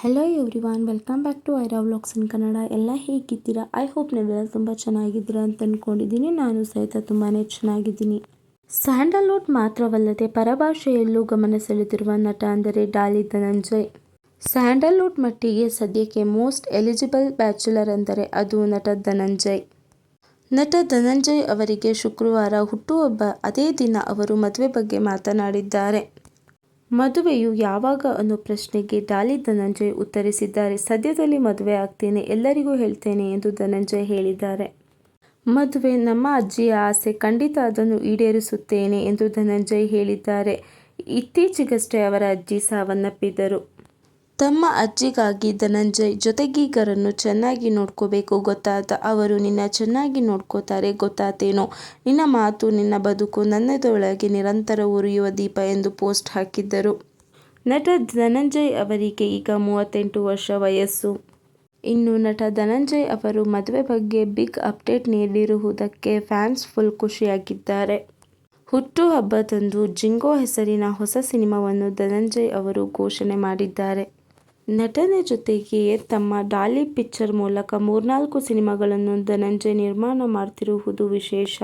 Hello everyone welcome back to Aira vlogs in Kannada ಎಲ್ಲ ಹೇಗಿದ್ದೀರಾ? I hope ನೀವೆಲ್ಲ ತುಂಬ ಚೆನ್ನಾಗಿದ್ದೀರಾ ಅಂತ ಅಂದ್ಕೊಂಡಿದ್ದೀನಿ ನಾನು ಸಹಿತ ತುಂಬಾ ಚೆನ್ನಾಗಿದ್ದೀನಿ. ಸ್ಯಾಂಡಲ್ವುಡ್ ಮಾತ್ರವಲ್ಲದೆ ಪರಭಾಷೆಯಲ್ಲೂ ಗಮನ ಸೆಳೆದಿರುವ ನಟ ಅಂದರೆ ಡಾಲಿ ಧನಂಜಯ್. ಸ್ಯಾಂಡಲ್ವುಡ್ ಮಟ್ಟಿಗೆ ಸದ್ಯಕ್ಕೆ ಮೋಸ್ಟ್ ಎಲಿಜಿಬಲ್ ಬ್ಯಾಚುಲರ್ ಅಂದರೆ ಅದು ನಟ ಧನಂಜಯ್. ನಟ ಧನಂಜಯ್ ಅವರಿಗೆ ಶುಕ್ರವಾರ ಹುಟ್ಟುಹಬ್ಬ. ಅದೇ ದಿನ ಅವರು ಮದುವೆ ಬಗ್ಗೆ ಮಾತನಾಡಿದ್ದಾರೆ. ಮದುವೆಯು ಯಾವಾಗ ಅನ್ನೋ ಪ್ರಶ್ನೆಗೆ ಡಾಲಿ ಧನಂಜಯ್ ಉತ್ತರಿಸಿದ್ದಾರೆ. ಸದ್ಯದಲ್ಲಿ ಮದುವೆ ಆಗ್ತೇನೆ, ಎಲ್ಲರಿಗೂ ಹೇಳ್ತೇನೆ ಎಂದು ಧನಂಜಯ್ ಹೇಳಿದ್ದಾರೆ. ಮದುವೆ ನಮ್ಮ ಅಜ್ಜಿಯ ಆಸೆ, ಖಂಡಿತ ಅದನ್ನು ಈಡೇರಿಸುತ್ತೇನೆ ಎಂದು ಧನಂಜಯ್ ಹೇಳಿದ್ದಾರೆ. ಇತ್ತೀಚೆಗಷ್ಟೇ ಅವರ ಅಜ್ಜಿ ಸಾವನ್ನಪ್ಪಿದ್ದರು. ತಮ್ಮ ಅಜ್ಜಿಗಾಗಿ ಧನಂಜಯ್ ಜೊತೆಗೀಗರನ್ನು ಚೆನ್ನಾಗಿ ನೋಡ್ಕೋಬೇಕು. ಗೊತ್ತಾತ ಅವರು ನಿನ್ನ ಚೆನ್ನಾಗಿ ನೋಡ್ಕೋತಾರೆ, ಗೊತ್ತಾತೇನೋ? ನಿನ್ನ ಮಾತು, ನಿನ್ನ ಬದುಕು ನನ್ನದೊಳಗೆ ನಿರಂತರ ಉರಿಯುವ ದೀಪ ಎಂದು ಪೋಸ್ಟ್ ಹಾಕಿದ್ದರು. ನಟ ಧನಂಜಯ್ ಅವರಿಗೆ ಈಗ ಮೂವತ್ತೆಂಟು ವರ್ಷ ವಯಸ್ಸು. ಇನ್ನು ನಟ ಧನಂಜಯ್ ಅವರು ಮದುವೆ ಬಗ್ಗೆ ಬಿಗ್ ಅಪ್ಡೇಟ್ ನೀಡಿರುವುದಕ್ಕೆ ಫ್ಯಾನ್ಸ್ ಫುಲ್ ಖುಷಿಯಾಗಿದ್ದಾರೆ. ಹುಟ್ಟುಹಬ್ಬದಂದು ಜಿಂಗೋ ಹೆಸರಿನ ಹೊಸ ಸಿನಿಮಾವನ್ನು ಧನಂಜಯ್ ಅವರು ಘೋಷಣೆ ಮಾಡಿದ್ದಾರೆ. ನಟನೆ ಜೊತೆಗೆ ತಮ್ಮ ಡಾಲಿ ಪಿಕ್ಚರ್ ಮೂಲಕ ಮೂರ್ನಾಲ್ಕು ಸಿನಿಮಾಗಳನ್ನು ಧನಂಜಯ್ ನಿರ್ಮಾಣ ಮಾಡ್ತಿರುವುದು ವಿಶೇಷ.